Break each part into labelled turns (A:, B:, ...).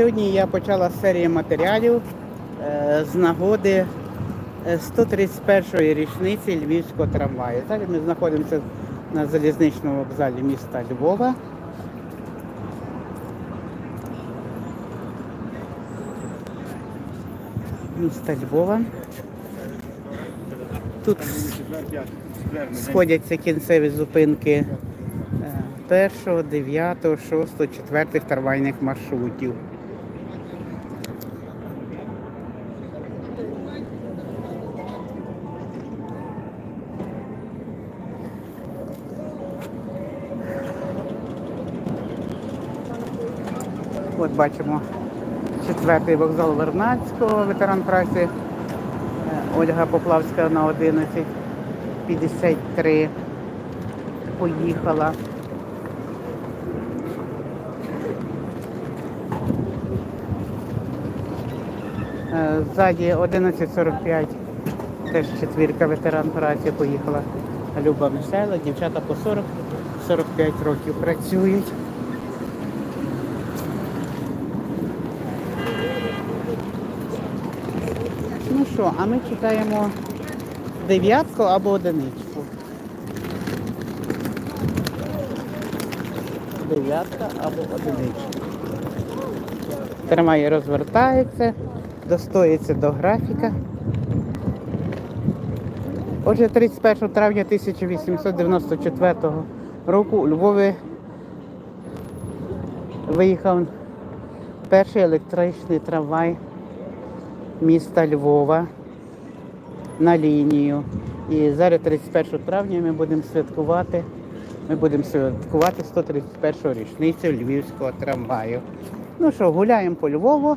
A: Сьогодні я почала серію матеріалів е, з нагоди е, 131-ї річниці Львівського трамваю. Зараз ми знаходимося на залізничному вокзалі міста Львова. Міста Львова. Тут сходяться кінцеві зупинки е, першого, дев'ятого, шостого, четвертих трамвайних маршрутів. От бачимо четвертий вокзал Вернадського, ветеран праці е, Ольга Поплавська на 11.53 поїхала. Ззаді 11.45 теж четвірка ветеран праці поїхала. Люба Мишела, дівчата по 40-45 років працюють. Ну що, а ми чекаємо дев'ятку або одиничку. Дев'ятка або одиничка. Трамвай розвертається, достоїться до графіка. Отже, 31 травня 1894 року у Львові виїхав перший електричний трамвай міста Львова на лінію. І зараз 31 травня ми будемо святкувати. Ми будемо святкувати 131 річницю Львівського трамваю. Ну що, гуляємо по Львову.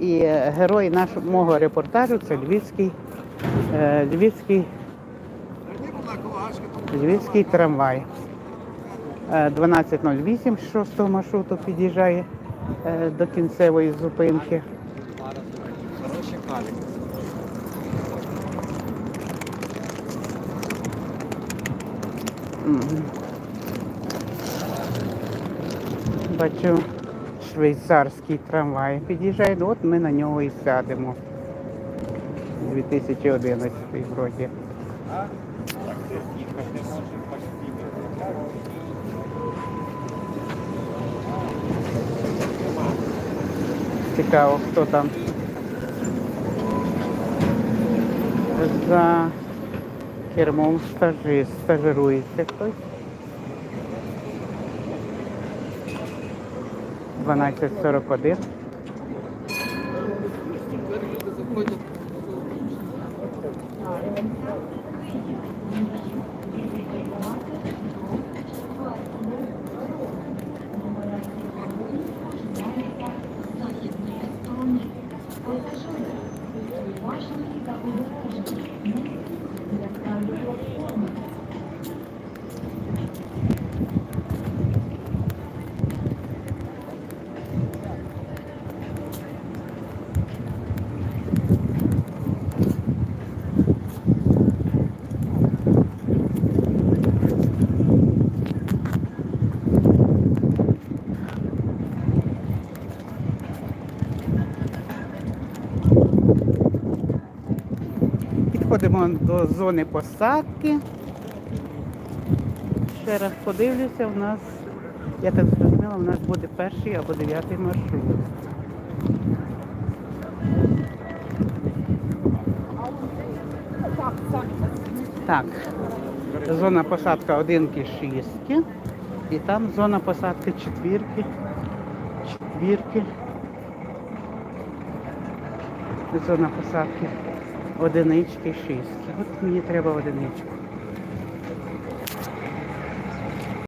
A: І е, герой нашого мого репортажу це Львівський, е, Львівський, Львівський трамвай. Е, 12.08 з 6 маршруту під'їжджає е, до кінцевої зупинки. Бачу швейцарський трамвай. Під'їжджає, ну, от ми на нього і сядемо. 2011 вроді. Цікаво, хто там за кермом стажирується хтось. 12.41. Підходимо до зони посадки. Ще раз подивлюся, у нас, я так зрозуміла, у нас буде перший або дев'ятий маршрут. Так, зона посадки одинки шістки. І там зона посадки четвірки. Четвірки. Зона посадки одинички шістки. От мені треба одиничку.